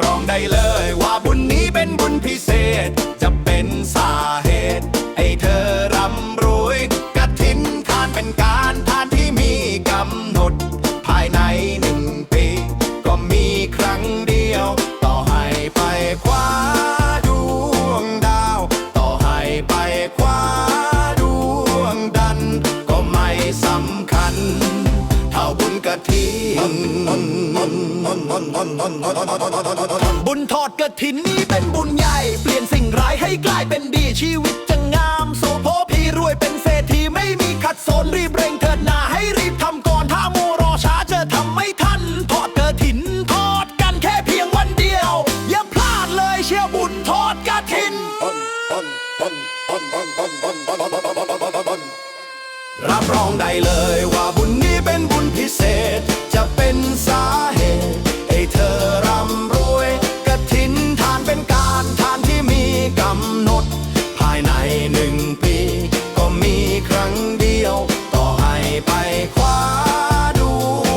รับรองได้เลย ว่าบุญนี้เป็นบุญพิเศษ จะเป็นสาเหตุให้เธอร่ำรวยกระถินทานเป็นการทานที่มีกำหนด ภายในหนึ่งปี ก็มีครั้งเดียว ต่อให้ไปคว้าดวงดาว ต่อให้ไปคว้าดวงดัน ก็ไม่สำคัญ เท่าบุญกระถิน บุญทอดกระถินนี้เป็นบุญใหญ่ เปลี่ยนสิ่งร้ายให้กลายเป็นดีชีวิตจะงามโสโพพี่รวยเป็นเศรษฐีไม่มีขัดสนรีบเร่งเถิดหนาให้รีบทำก่อนถ้ามัวรอช้าจะทำไม่ทัน ทอดกระถินทอดกันแค่เพียงวันเดียว อย่าพลาดเลยเชียวบุญทอดกระถินรับรองได้เลยว่าบุญนี้เป็นบุญพิเศษ จะเป็นสาเหตุให้เธอร่ำรวยกระถินทานเป็นการทานที่มีกำหนด ภายในหนึ่งปี ก็มีครั้งเดียว ต่อให้ไปคว้าด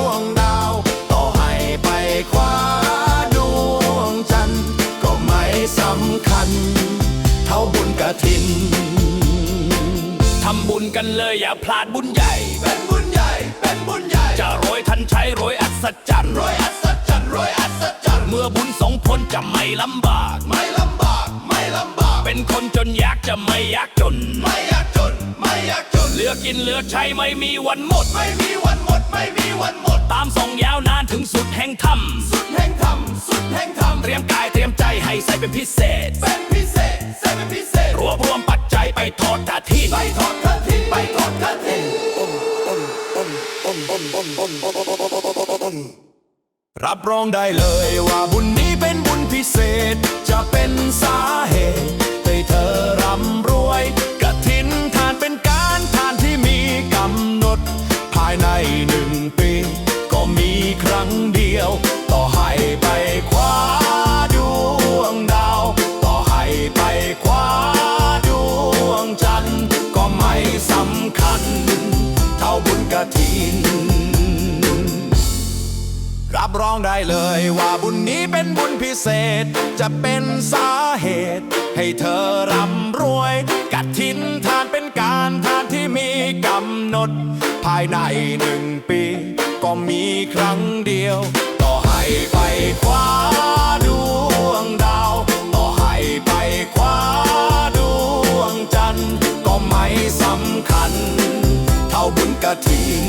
วงดาว ต่อให้ไปคว้าดวงจันทร์ก็ไม่สำคัญ เท่าบุญกระถินทำบุญกันเลยอย่าพลาดบุญใหญ่เป็นบุญ ฉันใช้โรยอัศจรรย์โรยอัศจรรย์โรยอัศจรรย์เมื่อบุญสองผลจะไม่ลำบาก ไม่ลำบาก ไม่ลำบาก เป็นคนจนยากจะไม่ยากจน ไม่ยากจน ไม่ยากจน เหลือกินเหลือใช้ไม่มีวันหมด ไม่มีวันหมด ไม่มีวันหมด ตามส่งยาวนานถึงสุดแห่งธรรม สุดแห่งธรรม สุดแห่งธรรม เตรียมกายเตรียมใจให้ใส่เป็นพิเศษ เป็นพิเศษใส่เป็นพิเศษ รวบรวมปัจจัยไปทอดกฐินไปทอดกฐินไปทอดกฐิน รับรองได้เลยว่าบุญนี้เป็นบุญพิเศษ จะเป็นสาเหตุให้เธอร่ำรวยกระถินทานเป็นการทานที่มีกำหนด ภายในหนึ่งปี ก็มีครั้งเดียว ต่อให้ไปคว้า รองได้เลย ว่าบุญนี้เป็นบุญพิเศษ จะเป็นสาเหตุ ให้เธอร่ำรวยกัดทินทานเป็นการทานที่มีกำหนด ภายในหนึ่งปี ก็มีครั้งเดียว ต่อให้ไปคว้าดวงดาว ต่อให้ไปคว้าดวงจันทร์ก็ไม่สำคัญ เท่าบุญกฐิน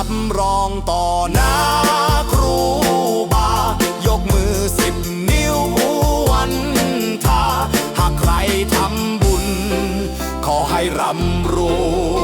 รับรองต่อหน้าครูบา ยกมือสิบนิ้ววันทา หากใครทำบุญ ขอให้ร่ำรวย